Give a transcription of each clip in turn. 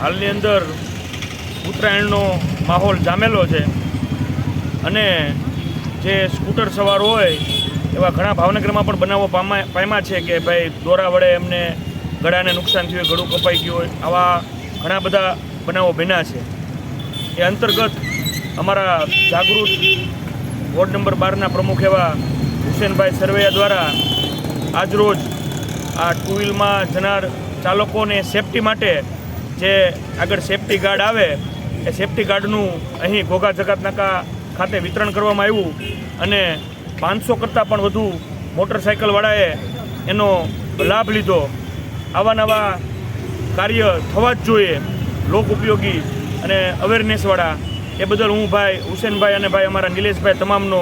હાલની અંદર ઉત્તરાયણનો માહોલ જામેલો છે અને જે સ્કૂટર સવાર હોય એવા ઘણા ભાવનગરમાં પણ બનાવો પામા પામ્યા છે કે ભાઈ દોરા વડે એમને ગળાને નુકસાન થયું હોય ગળું કપાઈ ગયું હોય, આવા ઘણા બધા બનાવો બન્યા છે. એ અંતર્ગત અમારા જાગૃત વોર્ડ નંબર બારના પ્રમુખ એવા હુસેનભાઈ સરવૈયા દ્વારા આજરોજ આ ટુ વ્હીલમાં જનાર ચાલકોને સેફટી માટે જે આગળ સેફટી ગાર્ડ આવે, એ સેફટી ગાર્ડનું અહીં ઘોઘા જકાત નાકા ખાતે વિતરણ કરવામાં આવ્યું અને પાંચસો કરતાં પણ વધુ મોટરસાઇકલવાળાએ એનો લાભ લીધો. આવા નવા કાર્ય થવા જ જોઈએ, લોક ઉપયોગી અને અવેરનેસવાળા એ બદલ હું ભાઈ હુસેનભાઈ અને ભાઈ અમારા નિલેશભાઈ તમામનો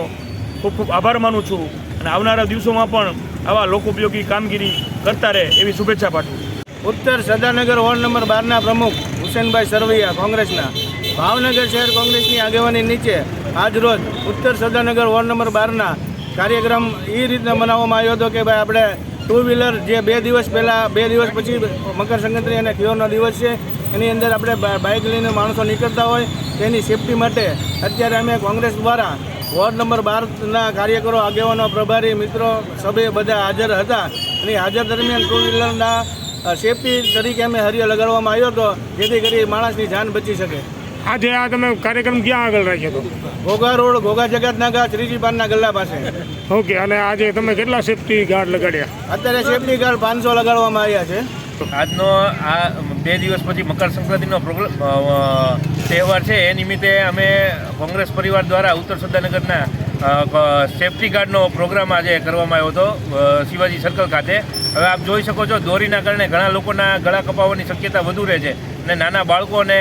ખૂબ ખૂબ આભાર માનું છું અને આવનારા દિવસોમાં પણ આવા લોક ઉપયોગી કામગીરી કરતા રહે એવી શુભેચ્છા પાઠવું ઉત્તર સદાનગર વોર્ડ નંબર બારના પ્રમુખ હુસેનભાઈ સરવૈયા કોંગ્રેસના. ભાવનગર શહેર કોંગ્રેસની આગેવાની નીચે આજરોજ ઉત્તર સદાનગર વોર્ડ નંબર બારના કાર્યક્રમ એ રીતના મનાવવામાં આવ્યો હતો કે ભાઈ આપણે ટુ વ્હીલર જે બે દિવસ પહેલાં, બે દિવસ પછી મકર સંક્રાંતિ અને ખીઓનો દિવસ છે, એની અંદર આપણે બાઇક લઈને માણસો નીકળતા હોય, તેની સેફટી માટે અત્યારે અમે કોંગ્રેસ દ્વારા વોર્ડ નંબર બારના કાર્યકરો, આગેવાનો, પ્રભારી, મિત્રો, સભ્ય બધા હાજર હતા. અને હાજર દરમિયાન ટુ વ્હીલરના સેફટી તરીકે અમે હરિયો લગાડવામાં આવ્યો હતો જેથી કરી માણસની જાન બચી શકે. આજે આ તમે કાર્યક્રમ ક્યાં આગળ રાખ્યો હતો ઘોઘા રોડ ઘોઘા જગતનાગા ત્રીજી પાનના ગલ્લા પાસે. ઓકે અને આજે તમે કેટલા સેફટી ગાર્ડ લગાડ્યા? અત્યારે સેફટી ગાર્ડ પાંચસો લગાડવામાં આવ્યા છે. આજનો આ બે દિવસ પછી મકર સંક્રાંતિનો પ્રોગ્રામ તહેવાર છે એ નિમિત્તે અમે કોંગ્રેસ પરિવાર દ્વારા ઉત્તર સદાનગરના સેફટી ગાર્ડનો પ્રોગ્રામ આજે કરવામાં આવ્યો હતો શિવાજી સર્કલ ખાતે. હવે આપ જોઈ શકો છો દોરીના કારણે ઘણા લોકોના ગળા કપાવવાની શક્યતા વધુ રહે છે અને નાના બાળકો અને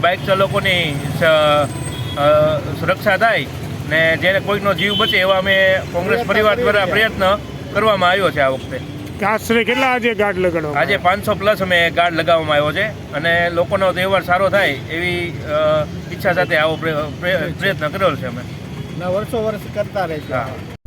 બાઇક ચાલકોની સુરક્ષા થાય ને જેને કોઈનો જીવ બચે એવા અમે કોંગ્રેસ પરિવાર દ્વારા પ્રયત્ન કરવામાં આવ્યો છે આ વખતે. આશરે કેટલા આજે ગાર્ડ લગાડવા આજે પાંચસો પ્લસ અમે ગાર્ડ લગાવવામાં આવ્યો છે અને લોકોનો તહેવાર સારો થાય એવી ઈચ્છા સાથે આવો પ્ર- પ્ર- પ્રયત્ન કરેલો છે અમે. વર્ષો વર્ષ કરતા રહેશે.